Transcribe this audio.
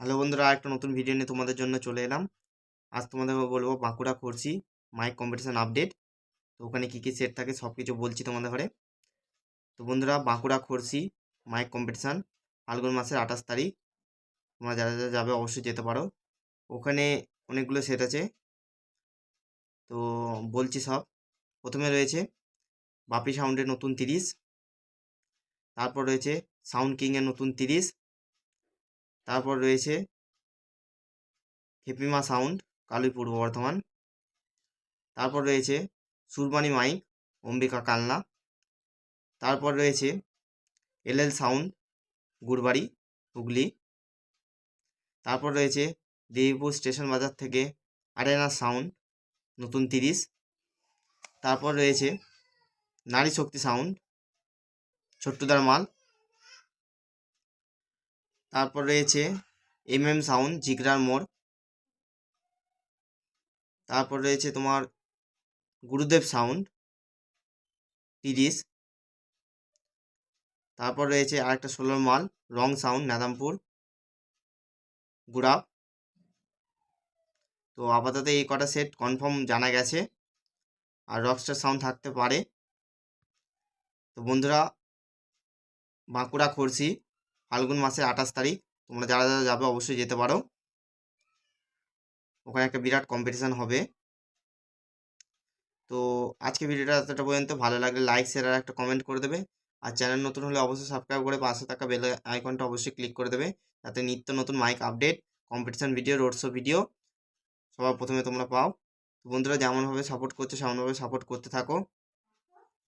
Hello বন্ধুরা একটা নতুন ভিডিও নিয়ে তোমাদের জন্য চলে এলাম। আজ তোমাদের বলব বাঁকুড়া করছি মাইক কম্পিটিশান আপডেট। তো ওখানে কী কী সেট থাকে সব কিছু বলছি তোমাদের ঘরে। তো বন্ধুরা, বাঁকুড়া খরসি মাইক কম্পিটিশান ফাল্গুন মাসের আঠাশ তারিখ। তোমরা যারা যারা যাবে অবশ্যই যেতে পারো। ওখানে অনেকগুলো সেট আছে। তো বলছি সব। প্রথমে রয়েছে বাপি সাউন্ডের নতুন তিরিশ। তারপর রয়েছে সাউন্ড কিংয়ের নতুন তিরিশ। তারপর রয়েছে হেপিমা সাউন্ড কালুই পূর্ব বর্ধমান। তারপর রয়েছে সুরবানি মাইক, অম্বিকা কালনা। তারপর রয়েছে এলএল সাউন্ড, গুড়বাড়ি, হুগলি। তারপর রয়েছে দেবীপুর স্টেশন বাজার থেকে আরেনা সাউন্ড, নতুন তিরিশ। তারপর রয়েছে নারী শক্তি সাউন্ড, ছোট্টদার মাল তারপর রয়েছে এম এম সাউন্ড জিগরার মোড়। তারপর রয়েছে তোমার গুরুদেব সাউন্ড তিরিশ। তারপর রয়েছে আরেকটা ষোলোর মাল, রং সাউন্ড নাদামপুর। গুড়াপ তো আপাতত এই কটা সেট কনফার্ম জানা গেছে। আর রকস্টার সাউন্ড থাকতে পারে। তো বন্ধুরা, বাঁকুড়া খরসি ফাল্গুন মাসের আঠাশ তারিখ। তোমরা যারা যারা যাবে অবশ্যই যেতে পারো। ওখানে একটা বিরাট কম্পিটিশান হবে। তো আজকে ভিডিওটা এতটা পর্যন্ত। ভালো লাগলে লাইক শেয়ার আর একটা কমেন্ট করে দেবে। আর চ্যানেল নতুন হলে অবশ্যই সাবস্ক্রাইব করে পাশে থাকা বেল আইকনটা অবশ্যই ক্লিক করে দেবে। যাতে নিত্য নতুন mike update competition video road show video সবার প্রথমে তোমরা পাও। বন্ধুরা, যেমনভাবে সাপোর্ট করছ, সেমনভাবে সাপোর্ট করতে থাকো।